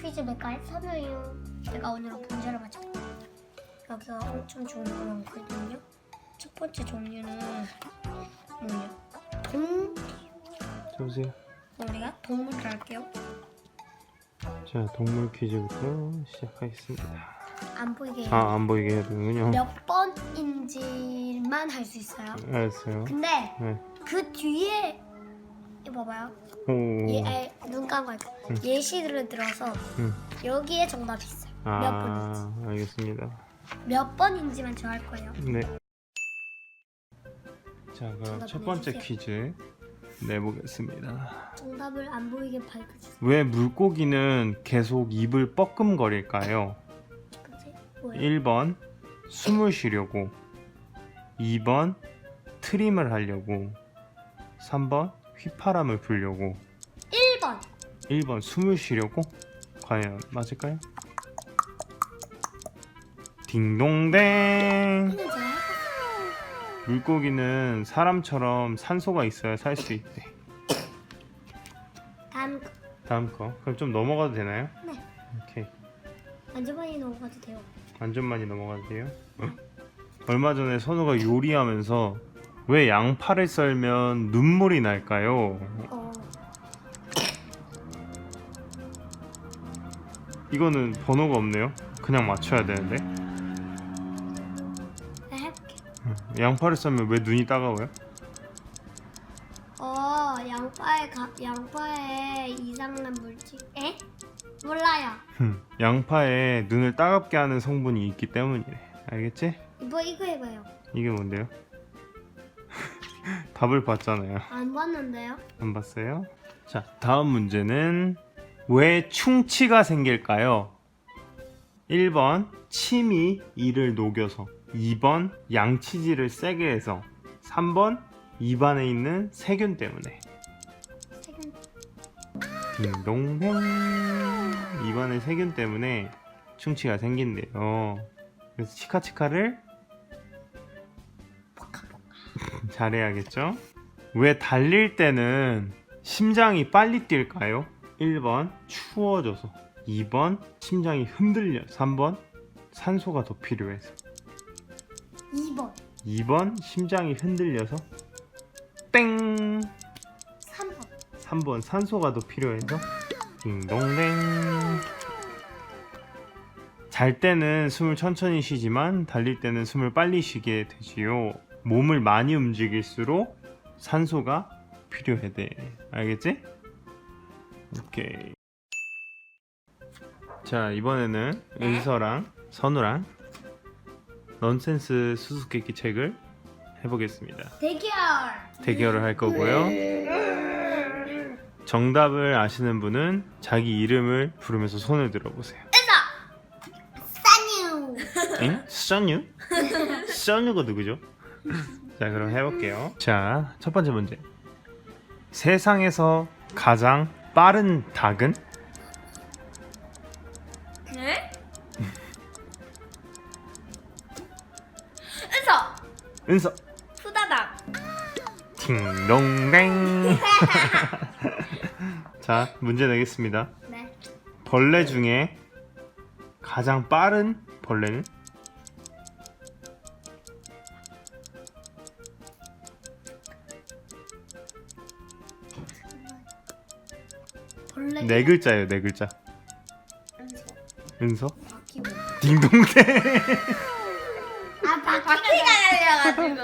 퀴즈 맥가의 선우유 제가 오늘 문제를 맞췄거든요. 여기가 엄청 좋은 거 많거든요. 첫 번째 종류는 뭐냐? 동 보세요. 우리가 동물을 할게요. 자, 동물 퀴즈부터 시작하겠습니다. 안 보이게 아, 안 보이게 해야 되는군요. 몇 번인지만 할 수 있어요. 알았어요. 근데 네. 그 뒤에 이거 봐봐요. 오. 예, 에, 눈 감고? 음. 예시를 들어서 음. 여기에 정답이 있어요. 몇 번인지. 아, 알겠습니다. 몇 번인지만 저할 거예요. 네. 자, 그럼 정답 첫 번째 보내주세요. 퀴즈 내보겠습니다. 정답을 안 보이게 밝혀주세요. 왜 물고기는 계속 입을 뻐끔거릴까요? 그치? 뭐야? 1번 숨을 쉬려고 2번 트림을 하려고 3번 휘파람을 불려고 1번 1번 숨을 쉬려고 과연 맞을까요? 딩동댕 제가 해봤어요. 물고기는 사람처럼 산소가 있어야 살 수 있대 다음 거. 다음 거 그럼 좀 넘어가도 되나요? 네. 오케이 완전 많이 넘어가도 돼요. 완전 많이 넘어가도 돼요? 얼마 전에 선우가 요리하면서 왜 양파를 썰면 눈물이 날까요? 어, 이거는 번호가 없네요. 그냥 맞춰야 되는데. 내가 해볼게. 양파를 썰면 왜 눈이 따가워요? 어, 양파에 가, 양파에 이상한 물질. 에? 몰라요. 흠, 양파에 눈을 따갑게 하는 성분이 있기 때문이래. 알겠지? 이거 이거 해봐요. 이게 뭔데요? 답을 봤잖아요. 안 봤는데요? 안 봤어요? 자, 다음 문제는 왜 충치가 생길까요? 1번 침이 이를 녹여서 2번 양치질을 세게 해서 3번 입안에 있는 세균 때문에 세균. 딩동댕 입안에 세균 때문에 충치가 생긴대요 그래서 치카치카를 잘해야겠죠? 왜 달릴 때는 심장이 빨리 뛸까요? 1번 추워져서 2번 심장이 흔들려 3번 산소가 더 필요해서 2번, 2번 심장이 흔들려서 땡 3번. 3번 산소가 더 필요해서 딩동댕 잘 때는 숨을 천천히 쉬지만 달릴 때는 숨을 빨리 쉬게 되지요 몸을 많이 움직일수록 산소가 필요해 돼 알겠지? 오케이 자 이번에는 은서랑 선우랑 넌센스 수수께끼 책을 해보겠습니다 대결. 대결을 할 거고요. 정답을 아시는 분은 자기 이름을 부르면서 손을 들어보세요. 싸뉴. 엥? 써뉴? 써뉴가 누구죠? 자, 그럼 해볼게요. 자, 첫 번째 문제. 세상에서 가장 빠른 닭은? 네? 은서 은서. 후다닥 팅동댕. 자, 문제 내겠습니다. 네. 벌레 중에 가장 빠른 벌레는? 네 글자예요, 네 글자. 은서. 은서? 바퀴 딩동댕. 아, 바퀴가. 바퀴가 날려가지고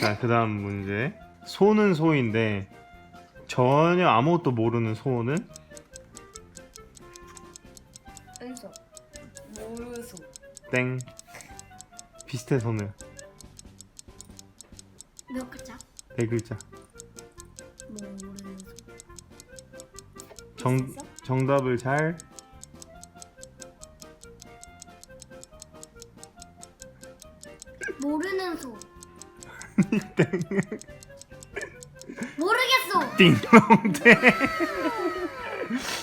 자, 그 다음 문제. 소는 소인데 전혀 아무것도 모르는 소는 은서 모르소 땡. 비슷해 소는 몇 글자? 네 글자. 정? 정답을 잘 모르는 소. 모르겠어. 띵동댕.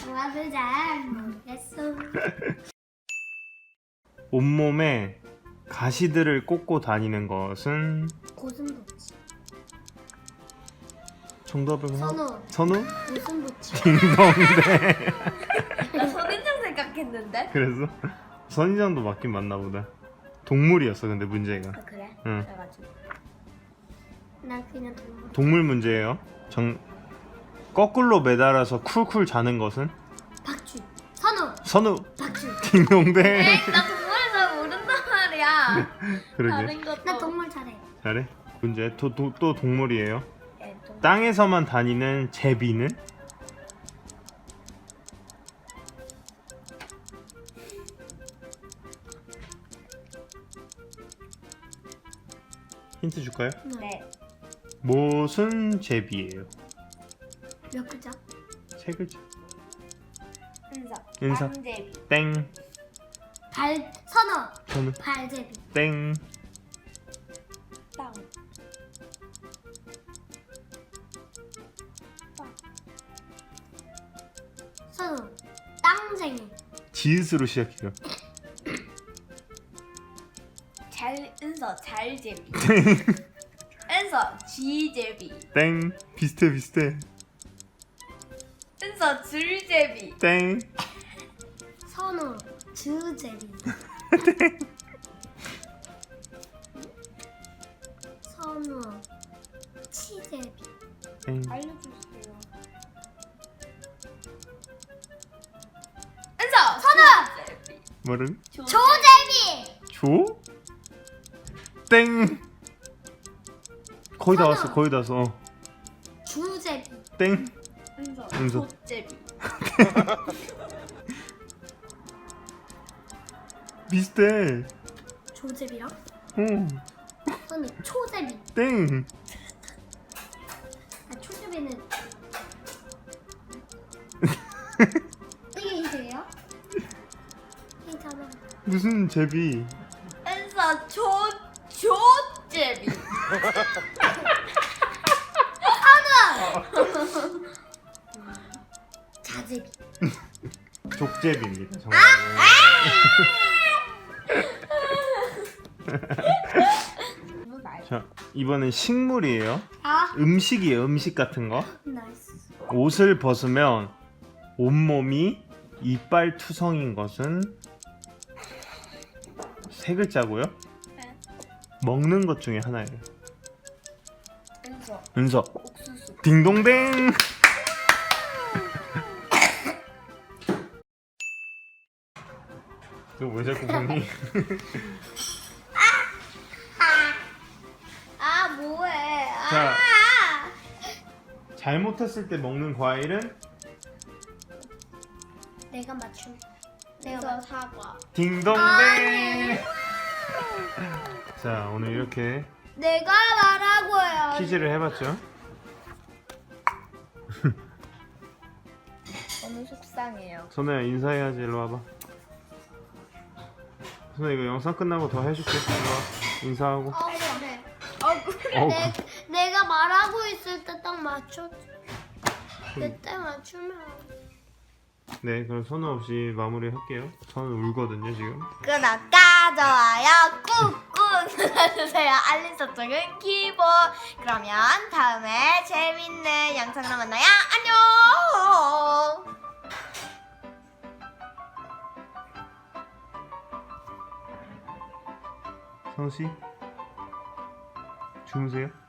뭐라도 잘 모르겠어. 온몸에 가시들을 꽂고 다니는 것은 고슴도치. 정답을 하- 선우 선우? 무슨 부치? 딩동대. 나 선인장 생각했는데. 그래서 선인장도 맞긴 맞나 보다. 동물이었어 근데 문제가. 아 그래? 응. 그래가지고. 난 그냥 동물. 동물 문제예요. 정 거꾸로 매달아서 쿨쿨 자는 것은 박쥐. 선우 선우 박쥐. 딩동대. 에이 나 동물을 잘 모른단 말이야. 그러게 것도. 나 동물 잘해. 잘해. 문제 또, 또, 또 동물이에요. 땅에서만 다니는 제비는 힌트 줄까요? 네. 무슨 제비예요? 몇 글자? 세 글자. 은서. 은서. 땅제비. 땡. 발 선우 저는 발제비. 땡. 지읒으로 시작해요. 잘 은서 잘 제비. 은서 쥐제비. 땡. 비슷해 비슷해. 은서 줄 제비. 땡. 선우 주제비. 선우 치제비. 땡. 알려주세요. 뭐를? 조- 조제비. 조? 땡. 거의 다. 왔어. 거의 다 왔어. 어. 주제비. 땡. 은서. 조제비. 비슷해. 조제비랑 어. 선우 초제비. 땡. 무슨 제비? 은서 조 조제비. 자제비. 족제비입니다. 정말. 너무 말. 자, 이번엔 식물이에요. 아 음식이에요. 음식 같은 거. 나이스. 옷을 벗으면 온몸이 이빨 투성인 것은 세 글자고요. 네. 먹는 것 중에 하나예요. 은서 은서 옥수수. 딩동댕. 너 왜 자꾸 보니? 아 뭐해? 아. 자. 잘못했을 때 먹는 과일은 내가 맞춤. 내가. 사과. 딩동댕. 자 오늘 이렇게 내가 말하고요. 퀴즈를 해봤죠. 너무 속상해요. 선우야 인사해야지 일로 와봐. 선우 이거 영상 끝나고 더 해줄게. 일로 와. 인사하고. 어 그래. 어 그래. 어, 내, 내가 말하고 있을 때 딱 맞춰. 그때 맞추면. 네 그럼 선우 없이 마무리할게요. 선우 울거든요 지금. 구독과 좋아요 꾹꾹 눌러주세요. 알림 설정은 기본. 그러면 다음에 재밌는 영상으로 만나요. 안녕. 선우 씨 주무세요.